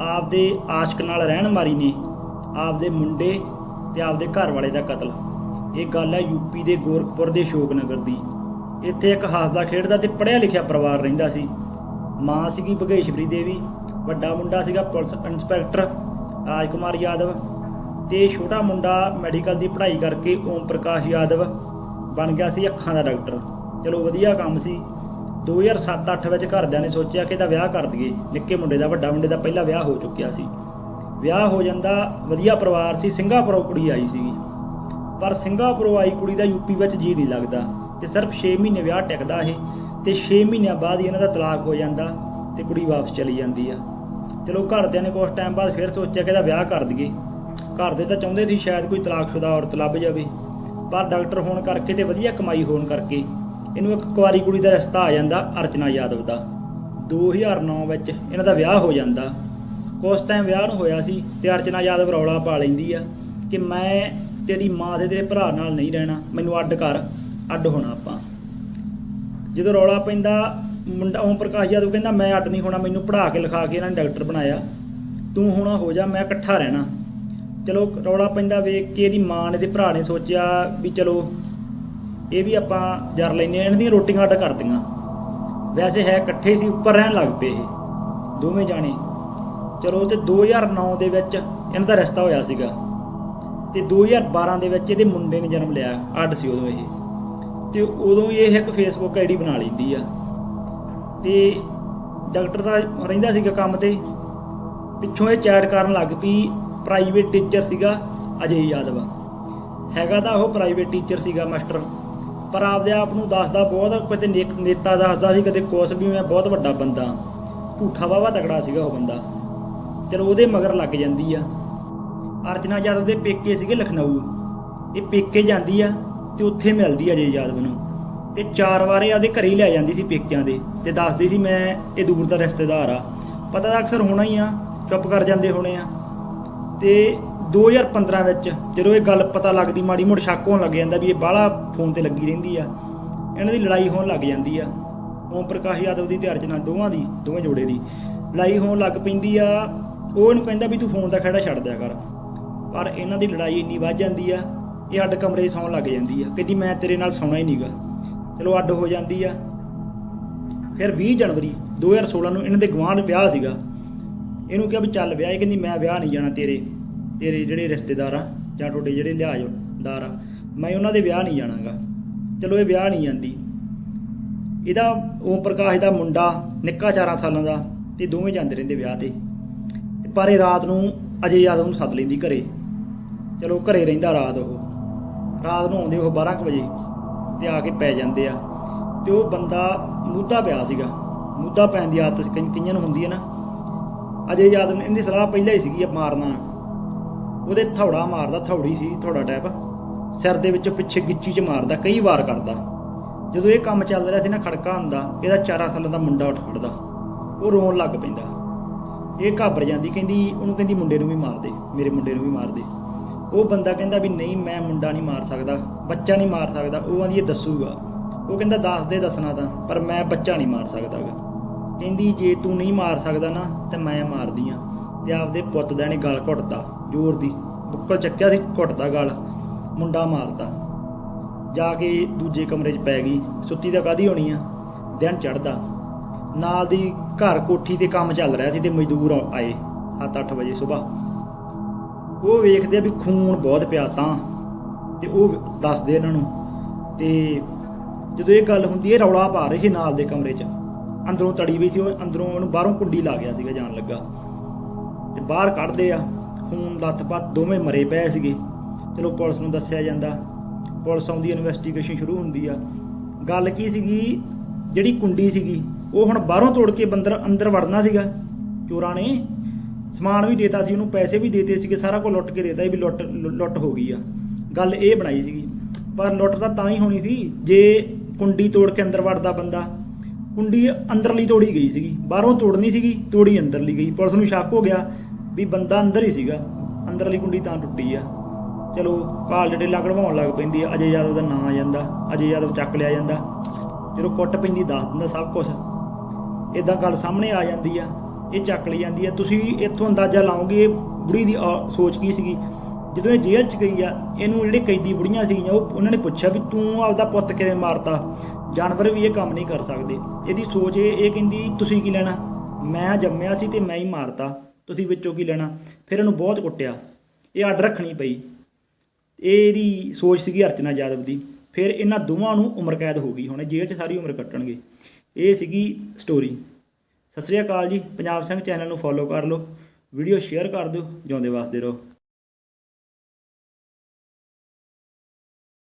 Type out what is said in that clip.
ਆਪਦੇ ਆਸ਼ਕ ਨਾਲ ਰਹਿਣ ਮਾਰੀ ਨੇ, ਆਪਦੇ ਮੁੰਡੇ ਤੇ ਆਪਦੇ ਘਰ ਵਾਲੇ ਦਾ ਕਤਲ। ਇਹ ਗੱਲ ਹੈ ਯੂਪੀ ਦੇ ਗੋਰਖਪੁਰ ਦੇ ਸ਼ੋਕਨਗਰ ਦੀ। ਇੱਥੇ ਇੱਕ ਹਾਸਦਾ ਖੇਡਦਾ ਤੇ ਪੜ੍ਹਿਆ ਲਿਖਿਆ ਪਰਿਵਾਰ ਰਹਿੰਦਾ ਸੀ। ਮਾਂ ਸੀਗੀ ਭਗੇਸ਼ਵਰੀ ਦੇਵੀ, ਵੱਡਾ ਮੁੰਡਾ ਸੀਗਾ ਪੁਲਿਸ ਇੰਸਪੈਕਟਰ ਰਾਜਕੁਮਾਰ ਯਾਦਵ ਤੇ ਛੋਟਾ ਮੁੰਡਾ ਮੈਡੀਕਲ ਦੀ ਪੜ੍ਹਾਈ ਕਰਕੇ ਓਮ ਪ੍ਰਕਾਸ਼ ਯਾਦਵ ਬਣ ਗਿਆ ਸੀ ਅੱਖਾਂ ਦਾ ਡਾਕਟਰ। ਚਲੋ ਵਧੀਆ ਕੰਮ ਸੀ। 2007-8 ਵਿੱਚ ਘਰਦਿਆਂ ਨੇ ਸੋਚਿਆ ਕਿ ਇਹਦਾ ਵਿਆਹ ਕਰ ਦਈਏ। ਨਿੱਕੇ ਮੁੰਡੇ ਦਾ, ਵੱਡਾ ਮੁੰਡੇ ਦਾ ਪਹਿਲਾ ਵਿਆਹ ਹੋ ਚੁੱਕਿਆ ਸੀ। ਵਿਆਹ ਹੋ ਜਾਂਦਾ, ਵਧੀਆ ਪਰਿਵਾਰ ਸੀ, ਸਿੰਗਾਪੁਰੋਂ ਕੁੜੀ ਆਈ ਸੀਗੀ। ਪਰ ਸਿੰਗਾਪੁਰੋਂ ਆਈ ਕੁੜੀ ਦਾ ਯੂਪੀ ਵਿੱਚ ਜੀ ਨਹੀਂ ਲੱਗਦਾ ਤੇ ਸਿਰਫ 6 ਮਹੀਨੇ ਵਿਆਹ ਟਿਕਦਾ ਇਹ ਤੇ 6 ਮਹੀਨਿਆਂ ਬਾਅਦ ਹੀ ਇਹਨਾਂ ਦਾ ਤਲਾਕ ਹੋ ਜਾਂਦਾ ਤੇ ਕੁੜੀ ਵਾਪਸ ਚਲੀ ਜਾਂਦੀ ਆ। ਚਲੋ ਘਰਦਿਆਂ ਨੇ ਕੁਝ ਟਾਈਮ ਬਾਅਦ ਫਿਰ ਸੋਚਿਆ ਕਿ ਇਹਦਾ ਵਿਆਹ ਕਰ ਦਈਏ। ਘਰ ਦੇ ਤਾਂ ਚਾਹੁੰਦੇ ਸੀ ਸ਼ਾਇਦ ਕੋਈ ਤਲਾਕਸ਼ੁਦਾ ਔਰਤ ਲੱਭ ਜਾਵੇ, ਪਰ ਡਾਕਟਰ ਹੋਣ ਕਰਕੇ ਤੇ ਵਧੀਆ ਕਮਾਈ ਹੋਣ ਕਰਕੇ ਇਹਨੂੰ ਇੱਕ ਕੁਆਰੀ ਕੁੜੀ ਦਾ ਰਿਸ਼ਤਾ ਆ ਜਾਂਦਾ ਅਰਚਨਾ ਯਾਦਵ ਦਾ। 2009 ਵਿੱਚ ਇਹਨਾਂ ਦਾ ਵਿਆਹ ਹੋ ਜਾਂਦਾ। ਕੁਛ ਟਾਈਮ ਵਿਆਹ ਨੂੰ ਹੋਇਆ ਸੀ ਤੇ ਅਰਚਨਾ ਯਾਦਵ ਰੌਲਾ ਪਾ ਲੈਂਦੀ ਆ ਕਿ ਮੈਂ ਤੇਰੀ ਮਾਂ ਤੇ ਤੇਰੇ ਭਰਾ ਨਾਲ ਨਹੀਂ ਰਹਿਣਾ, ਮੈਨੂੰ ਅੱਡ ਕਰ, ਅੱਡ ਹੋਣਾ ਆਪਾਂ। ਜਦੋਂ ਰੌਲਾ ਪੈਂਦਾ, ਮੁੰਡਾ ਓਮ ਪ੍ਰਕਾਸ਼ ਯਾਦਵ ਕਹਿੰਦਾ, ਮੈਂ ਅੱਡ ਨਹੀਂ ਹੋਣਾ, ਮੈਨੂੰ ਪੜ੍ਹਾ ਕੇ ਲਿਖਾ ਕੇ ਇਹਨਾਂ ਨੇ ਡਾਕਟਰ ਬਣਾਇਆ। ਤੂੰ ਹੁਣ ਹੋ ਜਾ, ਮੈਂ ਇਕੱਠਾ ਰਹਿਣਾ। ਚਲੋ ਰੌਲਾ ਪੈਂਦਾ ਵੇਖ ਕੇ ਇਹਦੀ ਮਾਂ ਨੇ ਤੇ ਭਰਾ ਨੇ ਸੋਚਿਆ ਵੀ ਚਲੋ ਇਹ ਵੀ ਆਪਾਂ ਜਰ ਲੈਨੇ ਆ, ਇਹਨਾਂ ਦੀਆਂ ਰੋਟੀਆਂ ਅੱਡ ਕਰਤੀਆਂ ਵੈਸੇ ਹੈ ਇਕੱਠੇ ਸੀ ਉੱਪਰ ਰਹਿਣ ਲੱਗ ਪਏ ਇਹ ਦੋਵੇਂ ਜਾਣੇ। ਚਲੋ ਤੇ 2009 ਦੇ ਵਿੱਚ ਇਹਨਾਂ ਦਾ ਰਿਸ਼ਤਾ ਹੋਇਆ ਸੀਗਾ। ਤੇ 2012 ਦੇ ਵਿੱਚ ਇਹਦੇ ਮੁੰਡੇ ਨੇ ਜਨਮ ਲਿਆ ਅੱਡ ਸੀ ਉਦੋਂ ਇਹ। ਤੇ ਉਦੋਂ ਹੀ ਇਹ ਇੱਕ ਫੇਸਬੁੱਕ ਆਈਡੀ ਬਣਾ ਲੈਂਦੀ ਆ। ਤੇ ਡਾਕਟਰ ਦਾ ਰਹਿੰਦਾ ਸੀਗਾ ਕੰਮ ਤੇ। ਪਿੱਛੋਂ ਇਹ ਚੈਟ ਕਰਨ ਲੱਗ ਪਈ ਪ੍ਰਾਈਵੇਟ ਟੀਚਰ ਸੀਗਾ ਅਜੇ ਯਾਦਵ। ਹੈਗਾ ਤਾਂ ਉਹ ਪ੍ਰਾਈਵੇਟ ਟੀਚਰ ਸੀਗਾ ਮਾਸਟਰ ਪਰ ਆਪਦੇ ਆਪ ਨੂੰ ਦੱਸਦਾ ਬਹੁਤ ਕਿਤੇ ਨੇਕ- ਨੇਤਾ ਦੱਸਦਾ ਸੀ, ਕਦੇ ਕੁਛ ਵੀ ਮੈਂ ਬਹੁਤ ਵੱਡਾ ਬੰਦਾ। ਝੂਠਾ ਵਾਵਾ ਤਕੜਾ ਸੀਗਾ ਉਹ ਬੰਦਾ। ਚਲੋ ਉਹਦੇ ਮਗਰ ਲੱਗ ਜਾਂਦੀ ਆ। ਅਰਚਨਾ ਯਾਦਵ ਦੇ ਪੇਕੇ ਸੀਗੇ ਲਖਨਊ। ਇਹ ਪੇਕੇ ਜਾਂਦੀ ਆ ਤੇ ਉੱਥੇ ਮਿਲਦੀ ਆ ਜੇ ਯਾਦਵ ਨੂੰ। ਤੇ ਚਾਰ ਵਾਰੇ ਆਦੇ ਘਰੇ ਹੀ ਲੈ ਜਾਂਦੀ ਸੀ ਪੇਕਿਆਂ ਦੇ ਤੇ ਦੱਸਦੀ ਸੀ ਮੈਂ ਇਹ ਦੂਰ ਦਾ ਰਿਸ਼ਤੇਦਾਰ ਆ। ਪਤਾ ਤਾਂ ਅਕਸਰ ਹੋਣਾ ਹੀ ਆ, ਚੁੱਪ ਕਰ ਜਾਂਦੇ ਹੋਣੇ ਆ। ਤੇ 2015 ਵਿੱਚ ਜਦੋਂ ਇਹ ਗੱਲ ਪਤਾ ਲੱਗਦੀ, ਮਾੜੀ ਮੋੜ ਸ਼ੱਕ ਹੋਣ ਲੱਗ ਜਾਂਦਾ ਵੀ ਇਹ ਬਾਹਲਾ ਫੋਨ ਤੇ ਲੱਗੀ ਰਹਿੰਦੀ ਆ। ਇਹਨਾਂ ਦੀ ਲੜਾਈ ਹੋਣ ਲੱਗ ਜਾਂਦੀ ਆ। ਓਮ ਪ੍ਰਕਾਸ਼ ਯਾਦਵ ਦੀ ਤੇ ਅਰਚਨਾ ਦੋਵਾਂ ਦੀ, ਦੋਵੇਂ ਜੋੜੇ ਦੀ। ਲੜਾਈ ਹੋਣ ਲੱਗ ਪੈਂਦੀ ਆ, ਉਹ ਇਹਨੂੰ ਕਹਿੰਦਾ ਵੀ ਤੂੰ ਫੋਨ ਦਾ ਖੜਾ ਛੱਡ ਦਿਆ ਕਰ। ਪਰ ਇਹਨਾਂ ਦੀ ਲੜਾਈ ਇੰਨੀ ਵੱਧ ਜਾਂਦੀ ਆ, ਇਹ ਅੱਡ ਕਮਰੇ 'ਚ ਸੌਣ ਲੱਗ ਜਾਂਦੀ ਆ। ਕਹਿੰਦੀ ਮੈਂ ਤੇਰੇ ਨਾਲ ਸੌਣਾ ਹੀ ਨਹੀਂਗਾ ਚਲੋ ਅੱਡ ਹੋ ਜਾਂਦੀ ਆ। ਫਿਰ 20 ਜਨਵਰੀ 2016 ਨੂੰ ਇਹਨਾਂ ਦੇ ਗਵਾਂਢ ਵਿਆਹ ਸੀਗਾ। ਇਹਨੂੰ ਕਿਹਾ ਵੀ ਚੱਲ ਵਿਆਹ, ਇਹ ਕਹਿੰਦੀ ਮੈਂ ਵਿਆਹ ਨਹੀਂ ਜਾਣਾ ਤੇਰੇ। ਤੇਰੇ ਜਿਹੜੇ ਰਿਸ਼ਤੇਦਾਰ ਆ ਜਾਂ ਤੁਹਾਡੇ ਜਿਹੜੇ ਲਿਹਾਜ਼ਦਾਰ ਆ, ਮੈਂ ਉਹਨਾਂ ਦੇ ਵਿਆਹ ਨਹੀਂ ਜਾਣਾਗਾ। ਚਲੋ ਇਹ ਵਿਆਹ ਨਹੀਂ ਜਾਂਦੀ ਇਹਦਾ ਓਮ ਪ੍ਰਕਾਸ਼ ਦਾ ਮੁੰਡਾ ਨਿੱਕਾ 4 ਸਾਲਾਂ ਦਾ ਤੇ ਦੋਵੇਂ ਜਾਂਦੇ ਰਹਿੰਦੇ ਵਿਆਹ ਤੇ। ਪਰ ਇਹ ਰਾਤ ਨੂੰ ਅਜੇ ਯਾਦਵ ਨੂੰ ਸੱਦ ਲੈਂਦੀ ਘਰੇ। ਚਲੋ ਘਰੇ ਰਹਿੰਦਾ ਰਾਤ ਉਹ। ਰਾਤ ਨੂੰ ਆਉਂਦੇ ਉਹ 12 ਕੁ ਵਜੇ ਤੇ ਆ ਕੇ ਪੈ ਜਾਂਦੇ ਆ। ਤੇ ਉਹ ਬੰਦਾ ਮੁੱਦਾ ਪਿਆ ਸੀਗਾ। ਮੁੱਦਾ ਪੈਣ ਦੀ ਆਦਤ ਕਈਆਂ ਨੂੰ ਹੁੰਦੀ ਹੈ ਨਾ। ਅਜੇ ਯਾਦਵ ਨੇ ਇਹਦੀ ਸਲਾਹ ਪਹਿਲਾਂ ਹੀ ਸੀਗੀ ਆ ਮਾਰਨਾ। ਉਹਦੇ ਥੌੜਾ ਮਾਰਦਾ, ਥੌੜੀ ਸੀ, ਥੌੜਾ ਟੈਪ ਸਿਰ ਦੇ ਵਿੱਚੋਂ ਪਿੱਛੇ ਗਿੱਚੀ 'ਚ ਮਾਰਦਾ, ਕਈ ਵਾਰ ਕਰਦਾ। ਜਦੋਂ ਇਹ ਕੰਮ ਚੱਲ ਰਿਹਾ ਸੀ ਨਾ ਖੜਕਾ ਹੁੰਦਾ ਇਹਦਾ 4 ਸਾਲਾਂ ਦਾ ਮੁੰਡਾ ਉੱਠ ਖੜਦਾ। ਉਹ ਰੋਣ ਲੱਗ ਪੈਂਦਾ। ਇਹ ਘਾਬਰ ਜਾਂਦੀ, ਕਹਿੰਦੀ, ਉਹਨੂੰ ਕਹਿੰਦੀ ਮੁੰਡੇ ਨੂੰ ਵੀ ਮਾਰ ਦੇ, ਮੇਰੇ ਮੁੰਡੇ ਨੂੰ ਵੀ ਮਾਰ ਦੇ। ਉਹ ਬੰਦਾ ਕਹਿੰਦਾ ਵੀ ਨਹੀਂ, ਮੈਂ ਮੁੰਡਾ ਨਹੀਂ ਮਾਰ ਸਕਦਾ, ਬੱਚਾ ਨਹੀਂ ਮਾਰ ਸਕਦਾ, ਉਹ ਆਂਦੀ ਇਹ ਦੱਸੂਗਾ। ਉਹ ਕਹਿੰਦਾ, ਦੱਸ ਦੇ, ਦੱਸਣਾ ਤਾਂ, ਪਰ ਮੈਂ ਬੱਚਾ ਨਹੀਂ ਮਾਰ ਸਕਦਾਗਾ। ਕਹਿੰਦੀ, ਜੇ ਤੂੰ ਨਹੀਂ ਮਾਰ ਸਕਦਾ ਨਾ, ਤੇ ਮੈਂ ਮਾਰਦੀ ਆ। ਤੇ ਆਪਦੇ ਪੁੱਤ ਦਾ ਨੇ ਗਲ ਘੁੱਟਦਾ ਜ਼ੋਰ ਦੀ। ਬੁੱਕਲ ਚੱਕਿਆ ਸੀ, ਘੁੱਟਦਾ ਗਲ। ਮੁੰਡਾ ਮਾਰਦਾ ਜਾ ਕੇ ਦੂਜੇ ਕਮਰੇ 'ਚ ਪੈ ਗਈ। ਸੁੱਤੀ ਤਾਂ ਕਾਦੀ ਹੋਣੀ ਆ? ਦਿਨ ਚੜਦਾ ਨਾਲ ਦੀ ਘਰ ਕੋਠੀ ਤੇ ਕੰਮ ਚੱਲ ਰਿਹਾ ਸੀ ਤੇ ਮਜ਼ਦੂਰ ਆਏ 7-8 ਵਜੇ ਸਵੇਰ ਉਹ ਵੇਖਦੇ ਆ ਵੀ ਖੂਨ ਬਹੁਤ ਪਿਆ ਤਾਂ। ਤੇ ਉਹ ਦੱਸਦੇ ਇਹਨਾਂ ਨੂੰ। ਤੇ ਜਦੋਂ ਇਹ ਗੱਲ ਹੁੰਦੀ ਹੈ ਰੌਲਾ ਪਾ ਰਹੀ ਸੀ ਨਾਲ ਦੇ ਕਮਰੇ 'ਚ। ਅੰਦਰੋਂ ਤੜੀ ਵੀ ਸੀ, ਉਹ ਅੰਦਰੋਂ ਉਹਨੂੰ ਬਾਹਰੋਂ ਕੁੰਡੀ ਲਾ ਗਿਆ ਸੀਗਾ, ਜਾਣ ਲੱਗਾ। ਤੇ ਬਾਹਰ ਕੱਢਦੇ ਆ। ਖੂਨ ਲੱਤ-ਪੱਤ ਦੋਵੇਂ ਮਰੇ ਪਏ ਸੀਗੇ। ਚਲੋ ਪੁਲਿਸ ਨੂੰ ਦੱਸਿਆ ਜਾਂਦਾ। ਪੁਲਿਸ ਆਉਂਦੀ ਇਨਵੈਸਟੀਗੇਸ਼ਨ ਸ਼ੁਰੂ ਹੁੰਦੀ ਆ। ਗੱਲ ਕੀ ਸੀਗੀ? ਜਿਹੜੀ ਕੁੰਡੀ ਸੀਗੀ, ਉਹ ਹੁਣ ਬਾਹਰੋਂ ਤੋੜ ਕੇ ਬੰਦਰ ਅੰਦਰ ਵੜਨਾ ਸੀਗਾ। ਚੋਰਾਂ ਨੇ ਸਮਾਨ ਵੀ ਦੇਤਾ ਸੀ, ਉਹਨੂੰ ਪੈਸੇ ਵੀ ਦੇਤੇ ਸੀਗੇ, ਸਾਰਾ ਕੁਝ ਲੁੱਟ ਕੇ ਦੇਤਾ ਸੀ ਵੀ ਲੁੱਟ ਲੁੱਟ ਹੋ ਗਈ ਆ। ਗੱਲ ਇਹ ਬਣਾਈ ਸੀਗੀ। ਪਰ ਲੁੱਟ ਤਾਂ ਤਾਂ ਹੀ ਹੋਣੀ ਸੀ, ਜੇ ਕੁੰਡੀ ਤੋੜ ਕੇ ਅੰਦਰ ਵੜਦਾ ਬੰਦਾ। ਕੁੰਡੀ ਅੰਦਰਲੀ ਤੋੜੀ ਗਈ ਸੀਗੀ। ਬਾਹਰੋਂ ਤੋੜਨੀ ਸੀਗੀ, ਤੋੜੀ ਅੰਦਰਲੀ ਗਈ। ਪੁਲਿਸ ਨੂੰ ਸ਼ੱਕ ਹੋ ਗਿਆ ਵੀ ਬੰਦਾ ਅੰਦਰ ਹੀ ਸੀਗਾ। ਅੰਦਰਲੀ ਕੁੰਡੀ ਤਾਂ ਟੁੱਟੀ ਆ। ਚਲੋ, ਕਾਲ ਡੇਲਾ ਕਢਵਾਉਣ ਲੱਗ ਪੈਂਦੀ ਆ। ਅਜੇ ਯਾਦਵ ਦਾ ਨਾਂ ਆ ਜਾਂਦਾ। ਅਜੇ ਯਾਦਵ ਚੱਕ ਲਿਆ ਜਾਂਦਾ। ਜਦੋਂ ਕੁੱਟ ਪੈਂਦੀ ਦੱਸ ਦਿੰਦਾ ਸਭ ਕੁਝ ਇਦਾਂ ਗੱਲ ਸਾਹਮਣੇ ਆ ਜਾਂਦੀ ਆ। ਇਹ ਚੱਕ ਲਈ ਜਾਂਦੀ ਆ। ਤੁਸੀਂ ਇੱਥੋਂ ਅੰਦਾਜ਼ਾ ਲਾਓਗੇ ਇਹ ਬੁੜੀ ਦੀ ਔ- ਸੋਚ ਕੀ ਸੀਗੀ? ਜਦੋਂ ਇਹ ਜੇਲ੍ਹ 'ਚ ਗਈ ਆ, ਇਹਨੂੰ ਜਿਹੜੇ ਕੈਦੀ ਬੁੜੀਆਂ ਸੀਗੀਆਂ, ਉਹ ਉਹਨਾਂ ਨੇ ਪੁੱਛਿਆ ਵੀ ਤੂੰ ਆਪਦਾ ਪੁੱਤ ਕਿਵੇਂ ਮਾਰਤਾ? ਜਾਨਵਰ ਵੀ ਇਹ ਕੰਮ ਨਹੀਂ ਕਰ ਸਕਦੇ। ਇਹਦੀ ਸੋਚ ਇਹ ਇਹ ਕਹਿੰਦੀ, ਤੁਸੀਂ ਕੀ ਲੈਣਾ? ਮੈਂ ਜੰਮਿਆ ਸੀ ਤੇ ਮੈਂ ਹੀ ਮਾਰਤਾ। ਤੁਸੀਂ ਵਿੱਚੋਂ ਕੀ ਲੈਣਾ? ਫਿਰ ਇਹਨੂੰ ਬਹੁਤ ਕੁੱਟਿਆ। ਇਹ ਅੱਡ ਰੱਖਣੀ ਪਈ। ਇਹ ਇਹਦੀ ਸੋਚ ਸੀਗੀ ਅਰਚਨਾ ਯਾਦਵ ਦੀ। ਫਿਰ ਇਹਨਾਂ ਦੋਵਾਂ ਨੂੰ ਉਮਰ ਕੈਦ ਹੋ ਗਈ। ਹੁਣ ਜੇਲ੍ਹ 'ਚ ਸਾਰੀ ਉਮਰ ਕੱਟਣਗੇ। ਇਹ ਸੀਗੀ ਸਟੋਰੀ ਸਤਿ ਸ੍ਰੀ ਅਕਾਲ ਜੀ। ਪੰਜਾਬ ਸਿੰਘ ਚੈਨਲ ਨੂੰ ਫੋਲੋ ਕਰ ਲਓ। ਵੀਡੀਓ ਸ਼ੇਅਰ ਕਰ ਦਿਓ। ਜਿਉਂਦੇ ਵਾਸਤੇ ਰਹੋ।